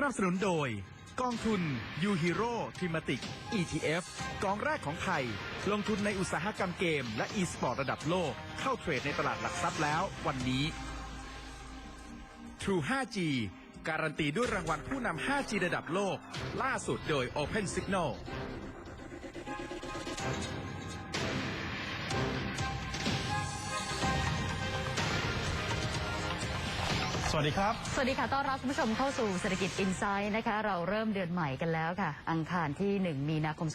สนับสนุนโดย กองทุน U Hero Thematic ETF กองแรกของไทย ลงทุนในอุตสาหกรรมเกม และ e-sport ระดับโลก เข้าเทรดในตลาดหลักทรัพย์แล้ววันนี้ True 5G การันตีด้วยรางวัลผู้นำ 5G ระดับโลก ล่าสุดโดย Open Signal วัสดีครับ สวัสดีค่ะ ต้อนรับคุณผู้ชมเข้าสู่เศรษฐกิจอินไซด์นะคะ เราเริ่มเดือนใหม่กันแล้วค่ะ อังคารที่ 1 มีนาคม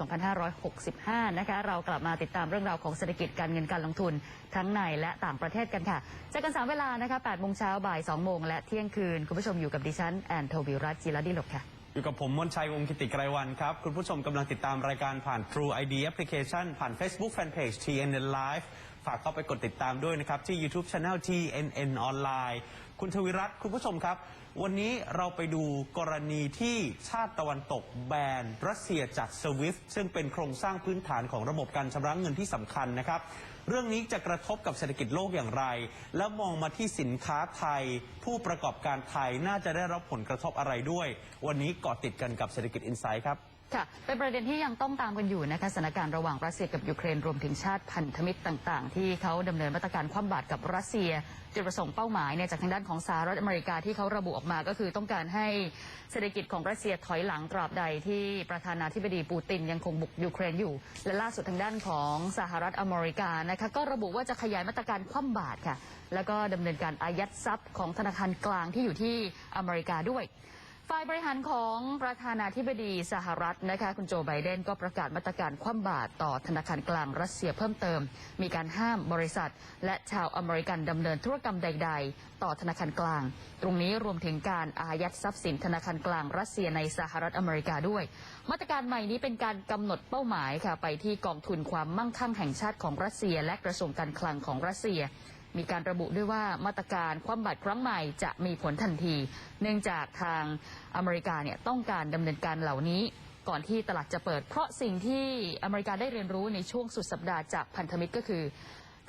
2565 นะคะ เรากลับมาติดตามเรื่องราวของเศรษฐกิจการเงินการลงทุนทั้งในและต่างประเทศกันค่ะเจอกัน3เวลานะคะ8โมงเช้าบ่าย 2 โมง และเที่ยงคืน คุณผู้ชมอยู่กับดิฉันแอนโทวิรัตน์จิรดิลกค่ะอยู่กับผมมนชัยวงศ์กิติไกรวันครับ คุณผู้ชมกำลังติดตามรายการผ่าน True ID Application ผ่าน Facebook Fanpage TNN Live ฝากเข้าไปกดติดตามด้วยนะครับ ที่ YouTube Channel TNN Online คุณทวิรัตน์คุณผู้ชมครับ วันนี้เราไปดูกรณีที่ชาติตะวันตกแบนรัสเซียจาก SWIFT ซึ่งเป็นโครงสร้างพื้นฐานของระบบการชำระเงินที่สำคัญนะครับ เรื่องนี้จะกระทบกับเศรษฐกิจโลกอย่างไร แล้วมองมาที่สินค้าไทย ผู้ประกอบการไทยน่าจะได้รับผลกระทบอะไรด้วย วันนี้เกาะติดกันกับเศรษฐกิจอินไซด์ครับ ค่ะเป็นประเด็นที่ยังต้องตามกันอยู่นะคะสถานการณ์ระหว่างรัสเซียกับยูเครนรวมถึงชาติพันธมิตรต่าง ๆ ที่เขาดำเนินมาตรการคว่ำบาตรกับรัสเซีย จุดประสงค์เป้าหมายเนี่ยจากทางด้านของสหรัฐอเมริกาที่เขาระบุออกมาก็คือต้องการให้เศรษฐกิจของรัสเซียถอยหลังตราบใดที่ประธานาธิบดีปูตินยังคงบุกยูเครนอยู่ และล่าสุดทางด้านของสหรัฐอเมริกานะคะก็ระบุว่าจะขยายมาตรการคว่ำบาตรค่ะ แล้วก็ดำเนินการอายัดทรัพย์ของธนาคารกลางที่อยู่ที่อเมริกาด้วย ฝ่ายบริหารของประธานาธิบดีสหรัฐนะคะคุณโจไบเดนก็ประกาศมาตรการคว่ำบาตรต่อธนาคารกลางรัสเซียเพิ่มเติม มีการห้ามบริษัท และชาวอเมริกันดำเนินธุรกรรมใด ๆ ต่อธนาคารกลาง ตรงนี้รวมถึงการอายัดทรัพย์สินธนาคารกลางรัสเซียในสหรัฐอเมริกาด้วย มาตรการใหม่นี้เป็นการกำหนดเป้าหมายค่ะไปที่กองทุนความมั่งคั่งแห่งชาติของรัสเซีย และกระทรวงการคลังของรัสเซีย มีการระบุด้วยว่ามาตรการคว่ำบาตรครั้งใหม่จะมีผลทันที เนื่องจากทางอเมริกาเนี่ยต้องการดำเนินการเหล่านี้ก่อนที่ตลาดจะเปิด เพราะสิ่งที่อเมริกาได้เรียนรู้ในช่วงสุดสัปดาห์จากพันธมิตรก็คือ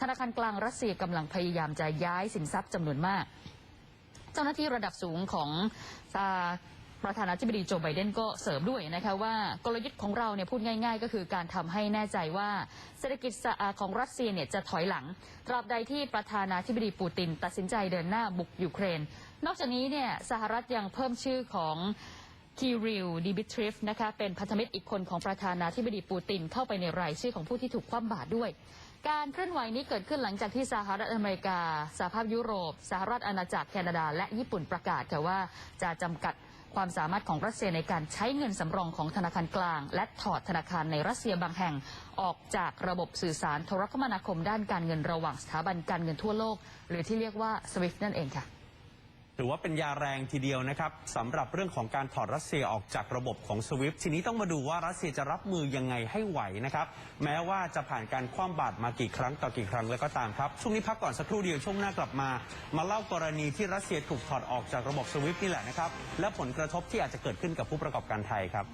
ธนาคารกลางรัสเซียกำลังพยายามจะย้ายสินทรัพย์จำนวนมาก เจ้าหน้าที่ระดับสูงของ ประธานาธิบดีโจไบเดนก็เสริมด้วยนะคะว่ากลยุทธ์ของเราเนี่ยพูดง่าย ๆ ก็คือการทำให้แน่ใจว่าเศรษฐกิจของรัสเซียเนี่ยจะถอยหลัง ตราบใดที่ประธานาธิบดีปูติน ตัดสินใจเดินหน้าบุกยูเครน นอกจากนี้เนี่ยสหรัฐยังเพิ่มชื่อของคิริลดิบิทริฟนะคะเป็นพันธมิตรอีกคนของประธานาธิบดีปูตินเข้าไปในรายชื่อของผู้ที่ถูกคว่ำบาตรด้วย การเคลื่อนไหวนี้เกิดขึ้นหลังจากที่สหรัฐอเมริกาสหภาพยุโรป สหรัฐอาณาจักรแคนาดา และญี่ปุ่นประกาศค่ะว่าจะจำกัด ความสามารถของรัสเซียในการใช้เงินสำรองของธนาคารกลาง และถอดธนาคารในรัสเซียบางแห่ง ออกจากระบบสื่อสารโทรคมนาคมด้านการเงินระหว่างสถาบันการเงินทั่วโลก หรือที่เรียกว่า SWIFT นั่นเองค่ะ ถือว่าเป็นยาแรงทีเดียวนะครับสำหรับเรื่องของการถอดรัสเซียออกจากระบบของสวิฟทีนี้ต้องมาดูว่ารัสเซียจะรับมือยังไงให้ไหวนะครับแม้ว่าจะผ่านการคว่ำบาตรมากี่ครั้งต่อกี่ครั้งแล้วก็ตามครับ ช่วงนี้พักก่อนสักครู่เดียวช่วงหน้ากลับมา มาเล่ากรณีที่รัสเซียถูกถอดออกจากระบบสวิฟนี่แหละนะครับและผลกระทบที่อาจจะเกิดขึ้นกับผู้ประกอบการไทยครับ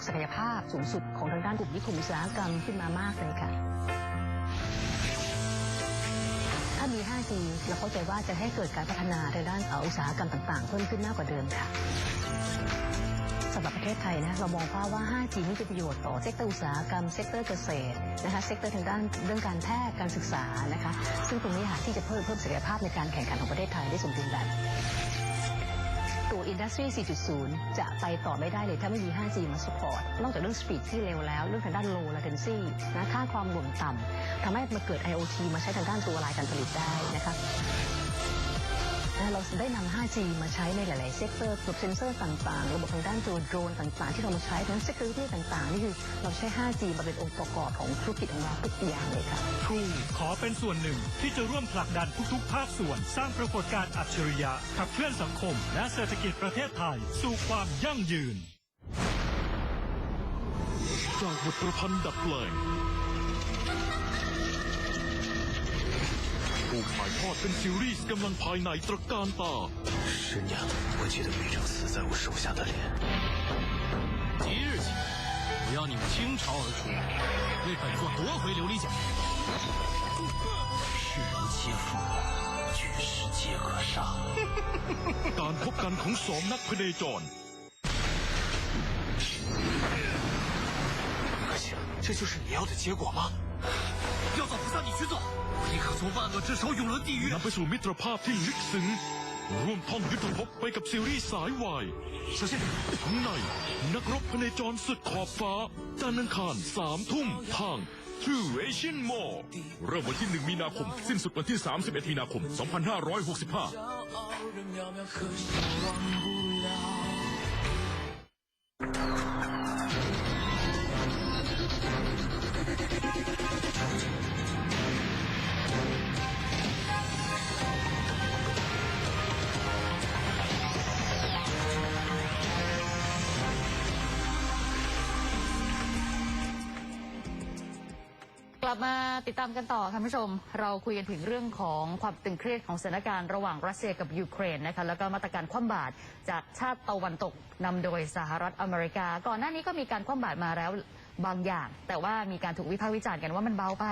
กศักยภาพสูงสุดของทางด้านกลุ่มนิคมอุตสาหกรรมขึ้นมามากเลยค่ะถ้ามี 5G เราเข้าใจว่าจะให้เกิดการพัฒนาในด้านอุตสาหกรรมต่างๆ เพิ่มขึ้นมากกว่าเดิมค่ะสำหรับประเทศไทยนะเรามองภาพว่า 5G นี่เป็นประโยชน์ต่อเซกเตอร์อุตสาหกรรม เซกเตอร์เกษตรนะคะเซกเตอร์ทางด้านเรื่องการแพทย์การศึกษานะคะซึ่งตรงนี้ค่ะที่จะเพิ่มเพิ่มศักยภาพในการแข่งขันของประเทศไทยได้สมดุลแบบ Industry 4.0 จะไปต่อไม่ได้เลยถ้าไม่มี 5G มาสปอร์ต นอกจากเรื่องสปีดที่เร็วแล้ว เรื่องทางด้าน low latency นะค่าความหน่วงต่ำทำให้มาเกิด IoT มาใช้ทางด้านตัวลายการผลิตได้นะคะ เราได้นำ 5G มาใช้ในหลาย ๆ เซกเตอร์ระบบเซนเซอร์ต่าง ๆ ระบบทางด้านตัวโดรนต่าง ๆ ที่เรามาใช้ทั้ง security ต่าง ๆ นี่คือเราใช้ 5G มาเป็นองค์ประกอบของธุรกิจของเราทุกอย่างเลยค่ะทรูขอเป็นส่วนหนึ่งที่จะร่วมผลักดันทุก ๆ ภาคส่วน สร้างปรากฏการณ์อัจฉริยะขับเคลื่อนสังคม และเศรษฐกิจประเทศไทย สู่ความยั่งยืน จากบทประพันธ์ดัดแปลง ทอดเป็นซีรีส์กำลังภายในตระการตา 十年了，我记得北城死在我手下的脸。即日起，我要你们倾巢而出，为本座夺回琉璃甲。世人皆负我，举世皆可杀。 การพบกันของสองนักพเนจร 可惜了，这就是你要的结果吗？ 要造菩萨，你去做，我亦可从万恶之手永沦地狱 น。ำไปสู่มิตรภาพที่ลึกซึ้งร่วมท่องยุทธภพไปกับซีรีส์สายวายทั้งในนักรบพเนจรสุดขอบฟ้าจานทร์อังคารสามทุ่มทาง True Asian Mall เริ่มวันที่ 1 มีนาคม สิ้นสุดวันที่ 31 มีนาคม 2565 ก ลับมาติดตามกันต่อค่ะคุณผู้ชม เราคุยกันถึงเรื่องของความตึงเครียดของสถานการณ์ระหว่างรัสเซียกับยูเครนนะคะแล้วก็มาตรการคว่ำบาตรจากชาติตะวันตกนำโดยสหรัฐอเมริกา ก่อนหน้านี้ก็มีการคว่ำบาตรมาแล้วบางอย่าง แต่ว่ามีการถูกวิพากษ์วิจารณ์กันว่ามันเบาไป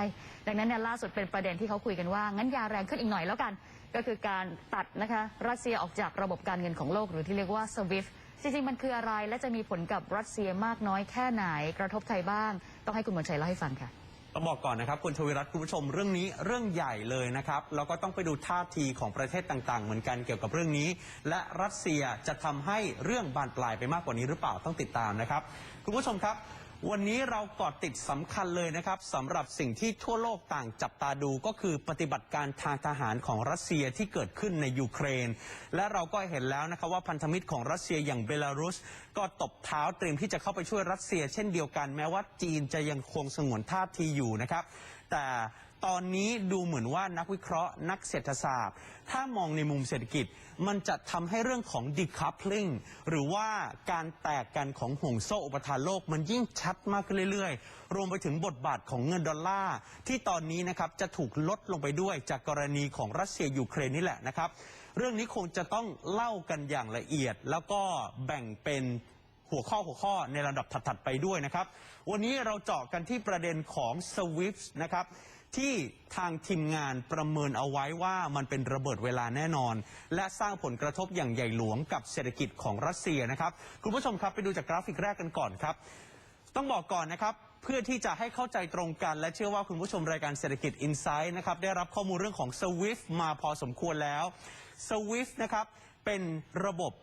ดังนั้นเนี่ยล่าสุดเป็นประเด็นที่เขาคุยกันว่า งั้นยาแรงขึ้นอีกหน่อยแล้วกัน ก็คือการตัดนะคะรัสเซียออกจากระบบการเงินของโลกหรือที่เรียกว่า SWIFT จริงๆมันคืออะไรและจะมีผลกับรัสเซียมากน้อยแค่ไหนกระทบใครบ้าง ต้องให้คุณมนชัยเล่าให้ฟังค่ะ ต้องบอกก่อนนะครับคุณชวิรัตน์คุณผู้ชมเรื่องนี้เรื่องใหญ่เลยนะครับแล้วก็ต้องไปดูท่าทีของประเทศต่างๆ เหมือนกันเกี่ยวกับเรื่องนี้ และรัสเซียจะทำให้เรื่องบานปลายไปมากกว่านี้หรือเปล่าต้องติดตามนะครับ คุณผู้ชมครับ วันนี้เราเกาะติดสำคัญเลยนะครับสำหรับสิ่งที่ทั่วโลกต่างจับตาดูก็คือปฏิบัติการทางทหารของรัสเซียที่เกิดขึ้นในยูเครน และเราก็เห็นแล้วนะครับว่าพันธมิตรของรัสเซียอย่างเบลารุส ก็ตบเท้าเตรียมที่จะเข้าไปช่วยรัสเซีย เช่นเดียวกันแม้ว่าจีนจะยังคงสงวนท่าทีอยู่นะครับ แต่ ตอนนี้ดูเหมือนว่านักวิเคราะห์นักเศรษฐศาสตร์ ถ้ามองในมุมเศรษฐกิจ มันจะทำให้เรื่องของ decoupling หรือว่าการแตกกันของห่วงโซ่อุปทานโลกมันยิ่งชัดมากขึ้นเรื่อยๆ รวมไปถึงบทบาทของเงินดอลลาร์ ที่ตอนนี้นะครับจะถูกลดลงไปด้วยจากกรณีของรัสเซียยูเครนนี่แหละนะครับ เรื่องนี้คงจะต้องเล่ากันอย่างละเอียด แล้วก็แบ่งเป็นหัวข้อหัวข้อในระดับถัด ๆ ไปด้วยนะครับ วันนี้เราเจาะกันที่ประเด็นของ SWIFT นะครับ ที่ทางทีมงานประเมินเอาไว้ว่ามันเป็นระเบิดเวลาแน่นอน และสร้างผลกระทบอย่างใหญ่หลวงกับเศรษฐกิจของรัสเซียนะครับ คุณผู้ชมครับไปดูจากกราฟิกแรกกันก่อนครับ ต้องบอกก่อนนะครับเพื่อที่จะให้เข้าใจตรงกัน และเชื่อว่าคุณผู้ชมรายการเศรษฐกิจ Insight นะครับได้รับข้อมูลเรื่องของ SWIFT มาพอสมควรแล้ว SWIFT นะครับเป็นระบบ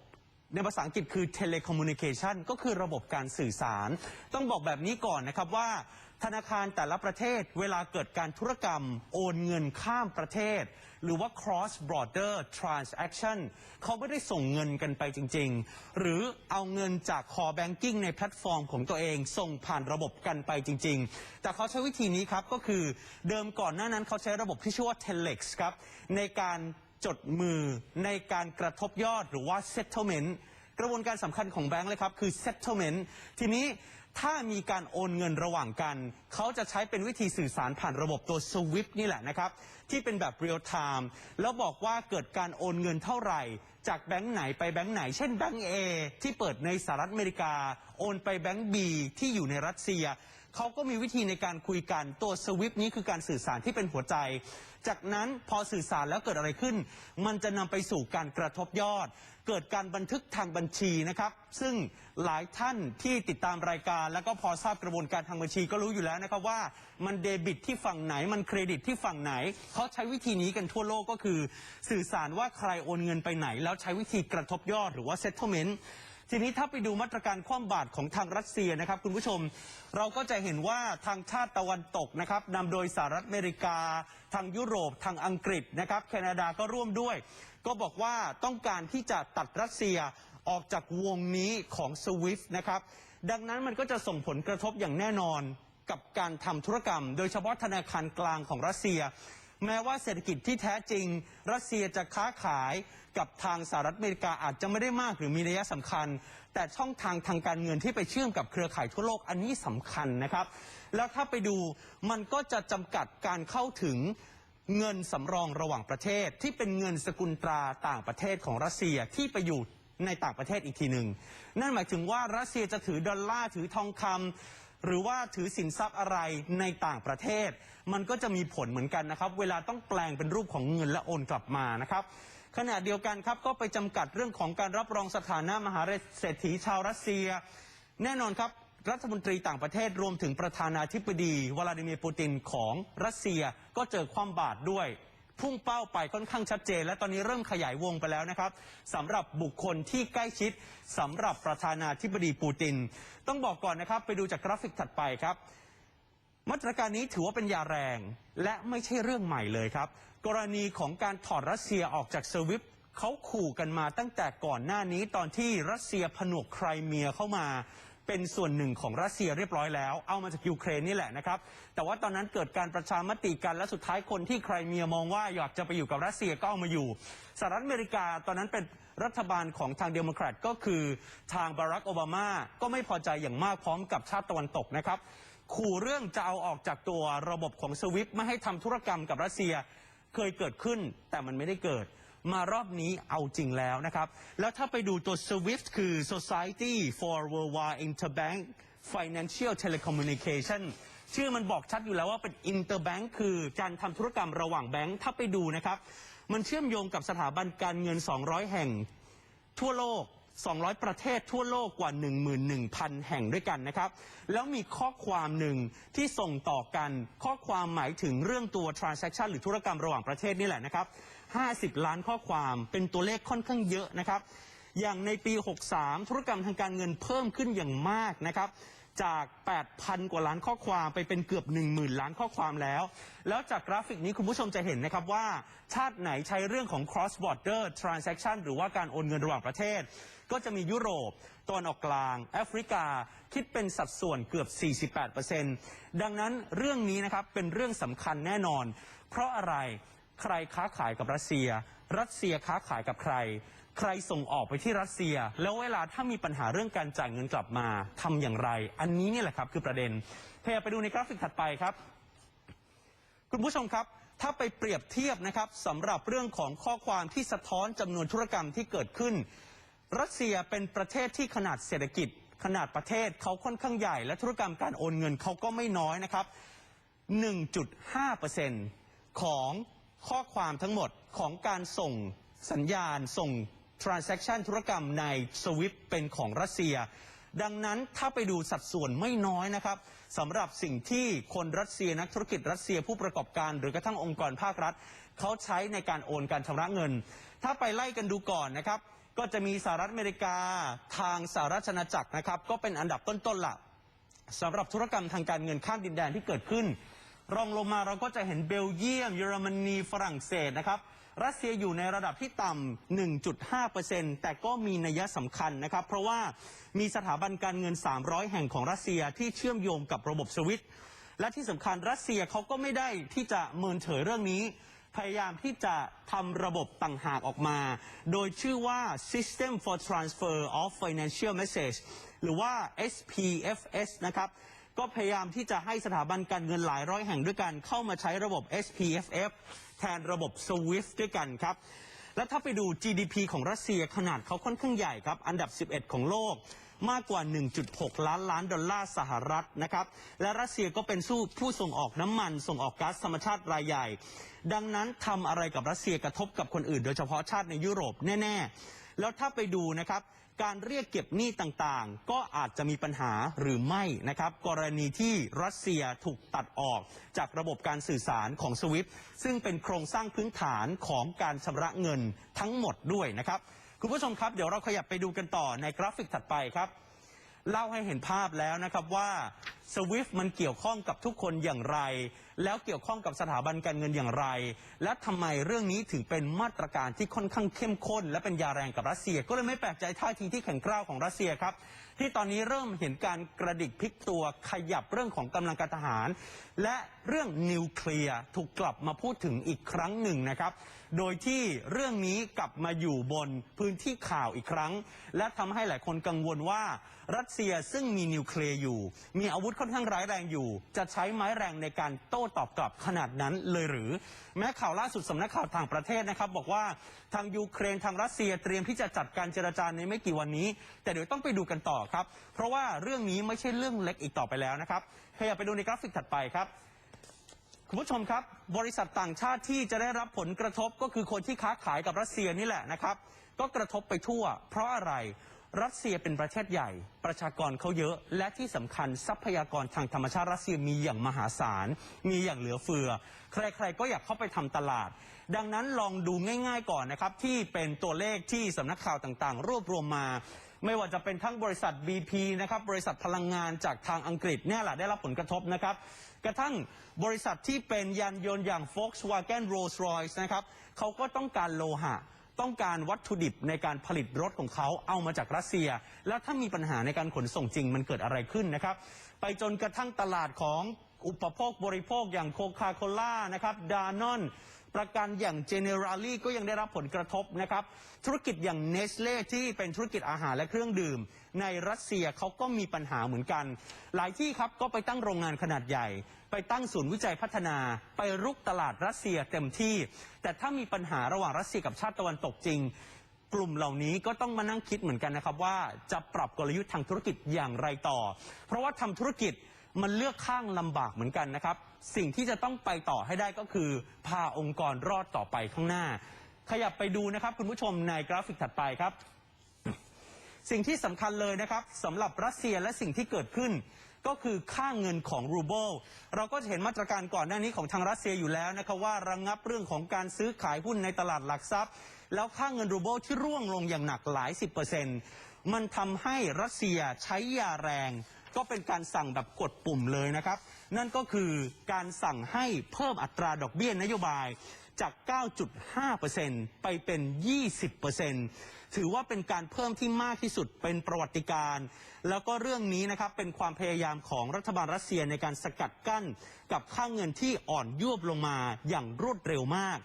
ในภาษาอังกฤษคือ telecommunication ก็คือระบบการสื่อสาร ต้องบอกแบบนี้ก่อนนะครับว่า ธนาคารแต่ละประเทศเวลาเกิดการธุรกรรม โอนเงินข้ามประเทศ หรือว่า cross border transaction เขาไม่ได้ส่งเงินกันไปจริง ๆ หรือเอาเงินจาก core banking ในแพลตฟอร์มของตัวเอง ส่งผ่านระบบกันไปจริง ๆ แต่เขาใช้วิธีนี้ครับก็คือเดิมก่อนหน้านั้นเขาใช้ระบบที่ชื่อว่า telex ครับในการจดมือในการกระทบยอดหรือว่า settlement กระบวนการสำคัญของแบงค์เลยครับ คือ settlement ทีนี้ ถ้ามีการโอนเงินระหว่างกัน เขาจะใช้เป็นวิธีสื่อสารผ่านระบบตัว SWIFT นี่แหละนะครับ ที่เป็นแบบเรียลไทม์แล้วบอกว่าเกิดการโอนเงินเท่าไหร่ จากแบงค์ไหนไปแบงค์ไหน เช่นแบงค์ A ที่เปิดในสหรัฐอเมริกา โอนไปแบงค์ B ที่อยู่ในรัสเซีย เขาก็มีวิธีในการคุยกันตัวสวิฟนี้คือการสื่อสารที่เป็นหัวใจ จากนั้นพอสื่อสารแล้วเกิดอะไรขึ้น มันจะนำไปสู่การกระทบยอด เกิดการบันทึกทางบัญชีนะครับ ซึ่งหลายท่านที่ติดตามรายการ แล้วก็พอทราบกระบวนการทางบัญชีก็รู้อยู่แล้วนะครับว่ามันเดบิตที่ฝั่งไหนมันเครดิตที่ฝั่งไหนเขาใช้วิธีนี้กันทั่วโลกก็คือ สื่อสารว่าใครโอนเงินไปไหน แล้วใช้วิธีกระทบยอดหรือว่า settlement ทีนี้ถ้าไปดูมาตรการคว่ำบาตรของทางรัสเซียนะครับ คุณผู้ชม เราก็จะเห็นว่าทางชาติตะวันตกนะครับนำโดยสหรัฐอเมริกา ทางยุโรป ทางอังกฤษนะครับ แคนาดาก็ร่วมด้วย ก็บอกว่าต้องการที่จะตัดรัสเซียออกจากวงนี้ของสวิฟนะครับ ดังนั้นมันก็จะส่งผลกระทบอย่างแน่นอนกับการทำธุรกรรม โดยเฉพาะธนาคารกลางของรัสเซีย แม้ว่าเศรษฐกิจที่แท้จริง รัสเซียจะค้าขายกับทางสหรัฐอเมริกาอาจจะไม่ได้มากหรือมีนัยสำคัญ แต่ช่องทางทางการเงินที่ไปเชื่อมกับเครือข่ายทั่วโลกอันนี้สำคัญนะครับ แล้วถ้าไปดูมันก็จะจำกัดการเข้าถึงเงินสำรองระหว่างประเทศ ที่เป็นเงินสกุลตราต่างประเทศของรัสเซียที่ไปอยู่ในต่างประเทศอีกทีหนึ่ง นั่นหมายถึงว่ารัสเซียจะถือดอลลาร์ถือทองคำ หรือว่าถือสินทรัพย์อะไรในต่างประเทศ มันก็จะมีผลเหมือนกันนะครับ เวลาต้องแปลงเป็นรูปของเงินและโอนกลับมานะครับขณะเดียวกันครับก็ไปจำกัดเรื่องของการรับรองสถานะมหาเศรษฐีชาวรัสเซีย แน่นอนครับรัฐมนตรีต่างประเทศรวมถึงประธานาธิบดีวลาดิเมียร์ปูตินของรัสเซียก็เจอความบาดด้วย พุ่งเป้าไปค่อนข้างชัดเจน และตอนนี้เริ่มขยายวงไปแล้วนะครับสำหรับบุคคลที่ใกล้ชิดสำหรับประธานาธิบดีปูติน ต้องบอกก่อนนะครับ ไปดูจากกราฟิกถัดไปครับมาตรการนี้ถือว่าเป็นยาแรง และไม่ใช่เรื่องใหม่เลยครับ กรณีของการถอดรัสเซียออกจากสวิฟเขาขู่กันมาตั้งแต่ก่อนหน้านี้ตอนที่รัสเซียผนวกไครเมียเข้ามา เป็นส่วนหนึ่งของรัสเซียเรียบร้อยแล้ว เอามาจากยูเครนนี่แหละนะครับ แต่ว่าตอนนั้นเกิดการประชามติกัน และสุดท้ายคนที่ไครเมียมองว่าอยากจะไปอยู่กับรัสเซียก็เอามาอยู่สหรัฐอเมริกาตอนนั้นเป็นรัฐบาลของทางเดโมแครตก็คือทางบารักโอบามาก็ไม่พอใจอย่างมากพร้อมกับชาติตะวันตกนะครับขู่เรื่องจะเอาออกจากตัวระบบของสวิฟไม่ให้ทำธุรกรรมกับรัสเซียเคยเกิดขึ้นแต่มันไม่ได้เกิด มารอบนี้เอาจริงแล้วนะครับ แล้วถ้าไปดูตัว SWIFT คือ Society for Worldwide Interbank Financial Telecommunication ชื่อมันบอกชัดอยู่แล้วว่าเป็น Interbank คือการทำธุรกรรมระหว่างแบงค์ถ้าไปดูนะครับ มันเชื่อมโยงกับสถาบันการเงิน 200 แห่งทั่วโลก 200 ประเทศทั่วโลกกว่า 11,000 แห่งด้วยกันนะครับ แล้วมีข้อความหนึ่งที่ส่งต่อกัน ข้อความหมายถึงเรื่องตัว transaction หรือธุรกรรมระหว่างประเทศนี่แหละนะครับ 50 ล้านข้อความ เป็นตัวเลขค่อนข้างเยอะนะครับ อย่างในปี 63 ธุรกรรมทางการเงินเพิ่มขึ้นอย่างมากนะครับ จาก 8,000 กว่าล้านข้อความไปเป็นเกือบ 10,000 ล้านข้อความแล้ว แล้วจากกราฟิกนี้คุณผู้ชมจะเห็นนะครับว่า ชาติไหนใช้เรื่องของ cross border transaction หรือว่าการโอนเงินระหว่างประเทศ ก็จะมียุโรปตอนออกกลางแอฟริกาคิดเป็นสัดส่วนเกือบ 48%ดังนั้นเรื่องนี้นะครับเป็นเรื่องสำคัญแน่นอน เพราะอะไร ใครค้าขายกับรัสเซีย รัสเซียค้าขายกับใคร ใครส่งออกไปที่รัสเซีย แล้วเวลาถ้ามีปัญหาเรื่องการจ่ายเงินกลับมาทำอย่างไร อันนี้นี่แหละครับคือประเด็นพยายามไปดูในกราฟิกถัดไปครับ คุณผู้ชมครับถ้าไปเปรียบเทียบนะครับสำหรับเรื่องของข้อความที่สะท้อนจำนวนธุรกรรมที่เกิดขึ้น รัสเซียเป็นประเทศที่ขนาดเศรษฐกิจ ขนาดประเทศเขาค่อนข้างใหญ่ และธุรกรรมการโอนเงินเขาก็ไม่น้อยนะครับ 1.5%ของ ข้อความทั้งหมดของการส่งสัญญาณส่ง transaction ธุรกรรมใน SWIFT เป็นของรัสเซีย ดังนั้นถ้าไปดูสัดส่วนไม่น้อยนะครับสำหรับสิ่งที่คนรัสเซียนักธุรกิจรัสเซียผู้ประกอบการ หรือกระทั่งองค์กรภาครัฐ เขาใช้ในการโอนการชำระเงิน ถ้าไปไล่กันดูก่อนนะครับ ก็จะมีสหรัฐอเมริกาทางสหรัฐอาณาจักรนะครับ ก็เป็นอันดับต้นๆละสำหรับธุรกรรมทางการเงินข้ามดินแดนที่เกิดขึ้น รองลงมาเราก็จะเห็นเบลเยียม เยอรมนีฝรั่งเศสนะครับ รัสเซียอยู่ในระดับที่ต่ำ 1.5%แต่ก็มีนัยสำคัญนะครับ เพราะว่ามีสถาบันการเงิน 300 แห่งของรัสเซียที่เชื่อมโยงกับระบบสวิตและที่สำคัญรัสเซียเขาก็ไม่ได้ที่จะเมินเฉยเรื่องนี้ พยายามที่จะทำระบบต่างหากออกมา โดยชื่อว่า System for Transfer of Financial Message หรือว่า SPFS นะครับ ก็พยายามที่จะให้สถาบันการเงินหลายร้อยแห่งด้วยกันเข้ามาใช้ระบบ SPFF แทนระบบ SWIFT ด้วยกันครับ และถ้าไปดู GDP ของรัสเซียขนาดเขาค่อนข้างใหญ่ครับ อันดับ 11 ของโลกมากกว่า 1.6 ล้านล้านดอลลาร์สหรัฐนะครับ และรัสเซียก็เป็นสู้ผู้ส่งออกน้ำมัน ส่งออกก๊าซธรรมชาติรายใหญ่ ดังนั้นทำอะไรกับรัสเซียกระทบกับคนอื่น โดยเฉพาะชาติในยุโรปแน่ ๆ แล้วถ้าไปดูนะครับ การเรียกเก็บหนี้ต่างๆ ก็อาจจะมีปัญหาหรือไม่นะครับ กรณีที่รัสเซียถูกตัดออกจากระบบการสื่อสารของสวิฟซึ่งเป็นโครงสร้างพื้นฐานของการชำระเงินทั้งหมดด้วยนะครับ คุณผู้ชมครับเดี๋ยวเราขยับไปดูกันต่อในกราฟิกถัดไปครับ เล่าให้เห็นภาพแล้วนะครับว่าสวิฟมันเกี่ยวข้องกับทุกคนอย่างไร แล้วเกี่ยวข้องกับสถาบันการเงินอย่างไร และทำไมเรื่องนี้ถึงเป็นมาตรการที่ค่อนข้างเข้มข้น และเป็นยาแรงกับรัสเซีย ก็เลยไม่แปลกใจท่าทีที่แข็งกร้าวของรัสเซียครับ ที่ตอนนี้เริ่มเห็นการกระดิกพลิกตัวขยับเรื่องของกำลังการทหาร และเรื่องนิวเคลียร์ถูกกลับมาพูดถึงอีกครั้งหนึ่งนะครับ โดยที่เรื่องนี้กลับมาอยู่บนพื้นที่ข่าวอีกครั้ง และทำให้หลายคนกังวลว่ารัสเซียซึ่งมีนิวเคลียร์อยู่ มีอาวุธค่อนข้างร้ายแรงอยู่ จะใช้ไม้แรงในการโต้ตอบกลับขนาดนั้นเลยหรือ แม้ข่าวล่าสุดสำนักข่าวต่างประเทศนะครับ บอกว่าทางยูเครนทางรัสเซียเตรียมที่จะจัดการเจรจาในไม่กี่วันนี้ แต่เดี๋ยวต้องไปดูกันต่อครับ เพราะว่าเรื่องนี้ไม่ใช่เรื่องเล็กอีกต่อไปแล้วนะครับขยับไปดูในกราฟิกถัดไปครับคุณผู้ชมครับ บริษัทต่างชาติที่จะได้รับผลกระทบก็คือคนที่ค้าขายกับรัสเซียนี่แหละนะครับ ก็กระทบไปทั่ว เพราะอะไร รัสเซียเป็นประเทศใหญ่ ประชากรเขาเยอะ และที่สำคัญทรัพยากรทางธรรมชาติรัสเซียมีอย่างมหาศาล มีอย่างเหลือเฟือ ใครๆก็อยากเข้าไปทำตลาด ดังนั้นลองดูง่าย ๆ ก่อนนะครับ ที่เป็นตัวเลขที่สำนักข่าวต่างๆ รวบรวมมา ไม่ว่าจะเป็นทั้งบริษัท BP นะครับ บริษัทพลังงานจากทางอังกฤษเนี่ยแหละได้รับผลกระทบนะครับ กระทั่งบริษัทที่เป็นยานยนต์อย่าง Volkswagen Rolls-Royce นะครับเขาก็ต้องการโลหะ ต้องการวัตถุดิบในการผลิตรถของเขาเอามาจากรัสเซีย แล้วถ้ามีปัญหาในการขนส่งจริงมันเกิดอะไรขึ้นนะครับ ไปจนกระทั่งตลาดของอุปโภคบริโภคอย่างโคคาโคล่านะครับดานอน ประกันอย่าง Generali ก็ยังได้รับผลกระทบนะครับ ธุรกิจอย่าง Nestle ที่เป็นธุรกิจอาหารและเครื่องดื่ม ในรัสเซียเขาก็มีปัญหาเหมือนกัน หลายที่ครับก็ไปตั้งโรงงานขนาดใหญ่ ไปตั้งศูนย์วิจัยพัฒนา ไปรุกตลาดรัสเซียเต็มที่ แต่ถ้ามีปัญหาระหว่างรัสเซียกับชาติตะวันตกจริงกลุ่มเหล่านี้ก็ต้องมานั่งคิดเหมือนกันนะครับว่าจะปรับกลยุทธ์ทางธุรกิจอย่างไรต่อ เพราะว่าทำธุรกิจมันเลือกข้างลำบากเหมือนกันนะครับ สิ่งที่จะต้องไปต่อให้ได้ก็คือ พาองค์กรรอดต่อไปข้างหน้า ขยับไปดูนะครับคุณผู้ชมในกราฟิกถัดไปครับ สิ่งที่สำคัญเลยนะครับสำหรับรัสเซียและสิ่งที่เกิดขึ้น ก็คือค่าเงินของรูเบิลเราก็จะเห็นมาตรการก่อนหน้านี้ของทางรัสเซียอยู่แล้วนะครับว่าระงงับเรื่องของการซื้อขายหุ้นในตลาดหลักทรัพย์ แล้วค่าเงินรูเบิลที่ร่วงลงอย่างหนักหลายสิบเปอร์เซ็นต์มันทำให้รัสเซียใช้ยาแรง ก็เป็นการสั่งแบบกดปุ่มเลยนะครับ นั่นก็คือการสั่งให้เพิ่มอัตราดอกเบี้ยนโยบายจาก 9.5%ไปเป็น 20%ถือว่าเป็นการเพิ่มที่มากที่สุดเป็นประวัติการ แล้วก็เรื่องนี้นะครับเป็นความพยายามของรัฐบาลรัสเซียในการสกัดกั้นกับค่าเงินที่อ่อนยวบลงมาอย่างรวดเร็วมาก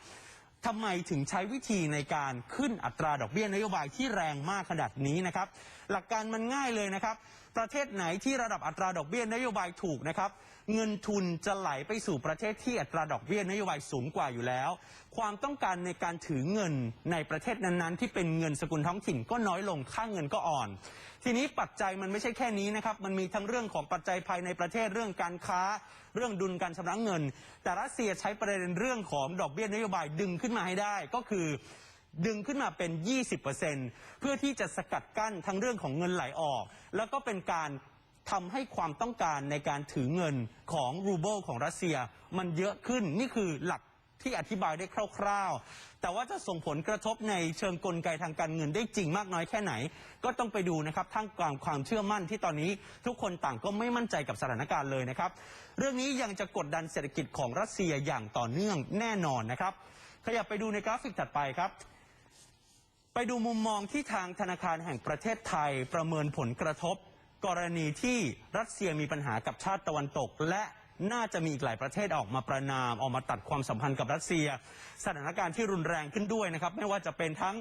ทำไมถึงใช้วิธีในการขึ้นอัตราดอกเบี้ยนโยบายที่แรงมากขนาดนี้นะครับ หลักการมันง่ายเลยนะครับ ประเทศไหนที่ระดับอัตราดอกเบี้ยนโยบายถูกนะครับ เงินทุนจะไหลไปสู่ประเทศที่อัตราดอกเบี้ยนโยบายสูงกว่าอยู่แล้ว ความต้องการในการถือเงินในประเทศนั้นๆ ที่เป็นเงินสกุลท้องถิ่นก็น้อยลงค่าเงินก็อ่อน ทีนี้ปัจจัยมันไม่ใช่แค่นี้นะครับมันมีทั้งเรื่องของปัจจัยภายในประเทศเรื่องการค้า เรื่องดุลการชำระเงิน แต่รัสเซียใช้ประเด็นเรื่องของดอกเบี้ยนโยบายดึงขึ้นมาให้ได้ก็คือดึงขึ้นมาเป็น 20%เพื่อที่จะสกัดกั้นทั้งเรื่องของเงินไหลออก แล้วก็เป็นการ ทำให้ความต้องการในการถือเงินของรูเบิลของรัสเซีย มันเยอะขึ้นนี่คือหลักที่อธิบายได้คร่าว ๆ แต่ว่าจะส่งผลกระทบในเชิงกลไกทางการเงินได้จริงมากน้อยแค่ไหน ก็ต้องไปดูนะครับท่ามกลางความเชื่อมั่นที่ตอนนี้ ทุกคนต่างก็ไม่มั่นใจกับสถานการณ์เลยนะครับ เรื่องนี้ยังจะกดดันเศรษฐกิจของรัสเซียอย่างต่อเนื่องแน่นอนนะครับ ขยับไปดูในกราฟิกถัดไปครับ ไปดูมุมมองที่ทางธนาคารแห่งประเทศไทยประเมินผลกระทบ กรณีที่รัสเซียมีปัญหากับชาติตะวันตก และน่าจะมีอีกหลายประเทศออกมาประนามออกมาตัดความสัมพันธ์กับรัสเซีย สถานการณ์ที่รุนแรงขึ้นด้วยนะครับไม่ว่าจะเป็นทั้ง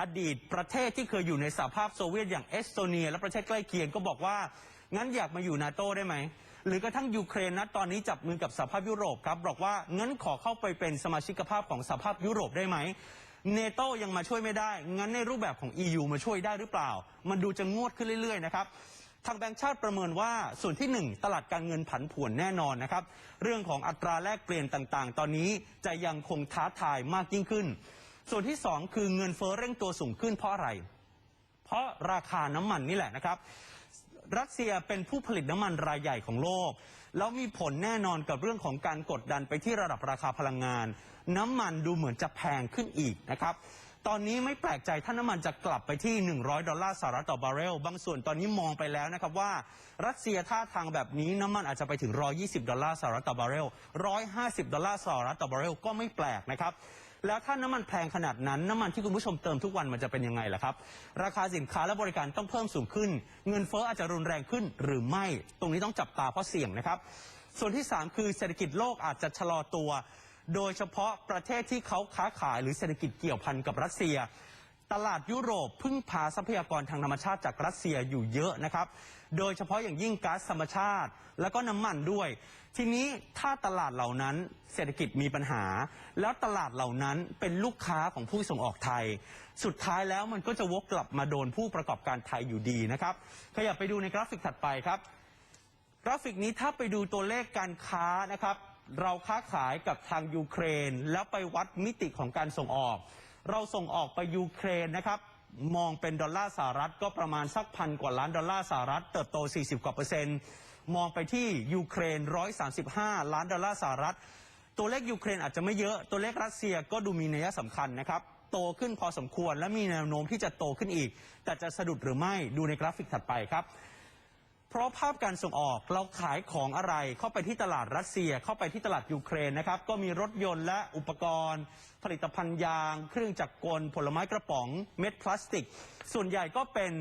อดีตประเทศที่เคยอยู่ในสหภาพโซเวียตอย่างเอสโตเนีย และประเทศใกล้เคียงก็บอกว่างั้นอยากมาอยู่นาโต้ได้ไหม หรือกระทั่งยูเครนนะตอนนี้จับมือกับสหภาพยุโรปครับบอกว่างั้นขอเข้าไปเป็นสมาชิกภาพของสหภาพยุโรปได้ไหมเนโตยังมาช่วยไม่ได้ งั้นในรูปแบบของ EU มาช่วยได้หรือเปล่า มันดูจะงวดขึ้นเรื่อยๆนะครับ ทางแบงก์ชาติประเมินว่าส่วนที่ 1 ตลาดการเงินผันผวนแน่นอนนะครับ เรื่องของอัตราแลกเปลี่ยนต่างๆ ตอนนี้จะยังคงท้าทายมากยิ่งขึ้น ส่วนที่ 2 คือเงินเฟ้อเร่งตัวสูงขึ้นเพราะอะไร เพราะราคาน้ำมันนี่แหละนะครับรัสเซียเป็นผู้ผลิตน้ำมันรายใหญ่ของโลก แล้วมีผลแน่นอนกับเรื่องของการกดดันไปที่ระดับราคาพลังงาน น้ำมันดูเหมือนจะแพงขึ้นอีกนะครับ ตอนนี้ไม่แปลกใจถ้าน้ำมันจะกลับไปที่ 100 ดอลลาร์สหรัฐต่อบาร์เรล บางส่วนตอนนี้มองไปแล้วนะครับว่า รัสเซียท่าทางแบบนี้น้ำมันอาจจะไปถึง 120 ดอลลาร์สหรัฐต่อบาร์เรล 150 ดอลลาร์สหรัฐต่อบาร์เรลก็ไม่แปลกนะครับแล้วถ้าน้ำมันแพงขนาดนั้นน้ำมันที่คุณผู้ชมเติมทุกวันมันจะเป็นยังไงล่ะครับ ราคาสินค้าและบริการต้องเพิ่มสูงขึ้น เงินเฟ้ออาจจะรุนแรงขึ้นหรือไม่ ตรงนี้ต้องจับตาเพราะเสี่ยงนะครับ ส่วนที่ 3 คือเศรษฐกิจโลกอาจจะชะลอตัว โดยเฉพาะประเทศที่เขาค้าขายหรือเศรษฐกิจเกี่ยวพันกับรัสเซีย ตลาดยุโรปพึ่งพาทรัพยากรทางธรรมชาติจากรัสเซียอยู่เยอะนะครับ โดยเฉพาะอย่างยิ่งก๊าซธรรมชาติ แล้วก็น้ำมันด้วย ทีนี้ถ้าตลาดเหล่านั้นเศรษฐกิจมีปัญหา แล้วตลาดเหล่านั้นเป็นลูกค้าของผู้ส่งออกไทย สุดท้ายแล้วมันก็จะวกกลับมาโดนผู้ประกอบการไทยอยู่ดีนะครับขยับไปดูในกราฟิกถัดไปครับ กราฟิกนี้ถ้าไปดูตัวเลขการค้านะครับ เราค้าขายกับทางยูเครน แล้วไปวัดมิติของการส่งออก เราส่งออกไปยูเครนนะครับ มองเป็นดอลลาร์สหรัฐก็ประมาณสักพันกว่าล้านดอลลาร์สหรัฐเติบโต 40 กว่าเปอร์เซ็นต์มองไปที่ยูเครน 135 ล้านดอลลาร์สหรัฐ ตัวเลขยูเครนอาจจะไม่เยอะตัวเลขรัสเซียก็ดูมีนัยสำคัญนะครับโตขึ้นพอสมควรและมีแนวโน้มที่จะโตขึ้นอีก แต่จะสะดุดหรือไม่ดูในกราฟิกถัดไปครับ เพราะภาพการส่งออกเราขายของอะไรเข้าไปที่ตลาดรัสเซีย เข้าไปที่ตลาดยูเครนนะครับ ก็มีรถยนต์และอุปกรณ์ ผลิตภัณฑ์ยาง เครื่องจักรกล ผลไม้กระป๋อง เม็ดพลาสติก ส่วนใหญ่ก็เป็น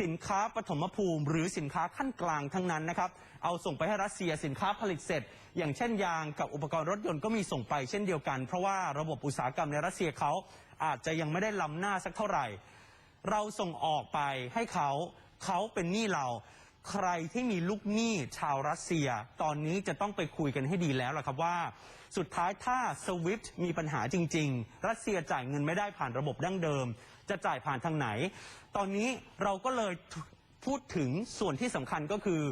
สินค้าปฐมภูมิ หรือสินค้าขั้นกลางทั้งนั้นนะครับ เอาส่งไปให้รัสเซียสินค้าผลิตเสร็จ อย่างเช่นยางกับอุปกรณ์รถยนต์ก็มีส่งไปเช่นเดียวกัน เพราะว่าระบบอุตสาหกรรมในรัสเซียเขาอาจจะยังไม่ได้ล้ำหน้าสักเท่าไหร่ เราส่งออกไปให้เขาเขาเป็นหนี้เรา ใครที่มีลูกหนี้ชาวรัสเซีย ตอนนี้จะต้องไปคุยกันให้ดีแล้วล่ะครับว่า สุดท้ายถ้าสวิฟต์มีปัญหาจริง ๆ รัสเซียจ่ายเงินไม่ได้ผ่านระบบดั้งเดิม จะจ่ายผ่านทางไหน ตอนนี้เราก็เลยพูดถึงส่วนที่สำคัญก็คือ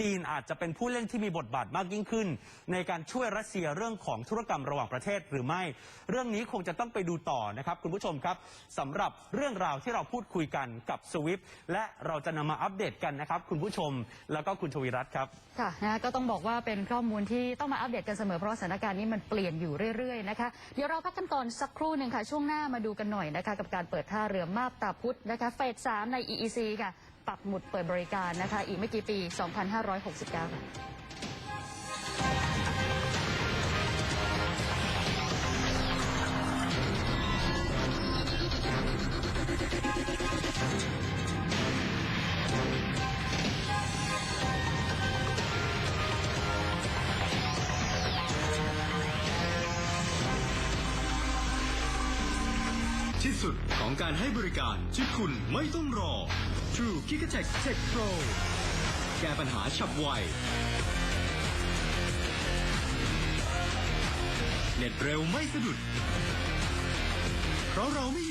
จีนอาจจะเป็นผู้เล่นที่มีบทบาทมากยิ่งขึ้น ในการช่วยรัสเซียเรื่องของธุรกรรมระหว่างประเทศหรือไม่ เรื่องนี้คงจะต้องไปดูต่อนะครับคุณผู้ชมครับสำหรับเรื่องราวที่เราพูดคุยกันกับสวิฟและเราจะนำมาอัปเดตกันนะครับคุณผู้ชมแล้วก็คุณชวีรัตน์ครับ ค่ะนะก็ต้องบอกว่าเป็นข้อมูลที่ต้องมาอัปเดตกันเสมอเพราะสถานการณ์นี้มันเปลี่ยนอยู่เรื่อยๆนะคะเดี๋ยวเราพักกันก่อนสักครู่หนึ่งค่ะช่วงหน้ามาดูกันหน่อยนะคะกับการเปิดท่าเรือมาบตาพุธนะคะเฟสสามใน EEC ค่ะ ปักหมุดเปิดบริการนะคะ อีกไม่กี่ปี 2569ค่ะที่สุดของการให้บริการที่คุณไม่ต้องรอ True k i k a t e c h Tech Pro แก้ปัญหาฉับไวเน็ตเร็วไม่สะดุด เพราะเราไม่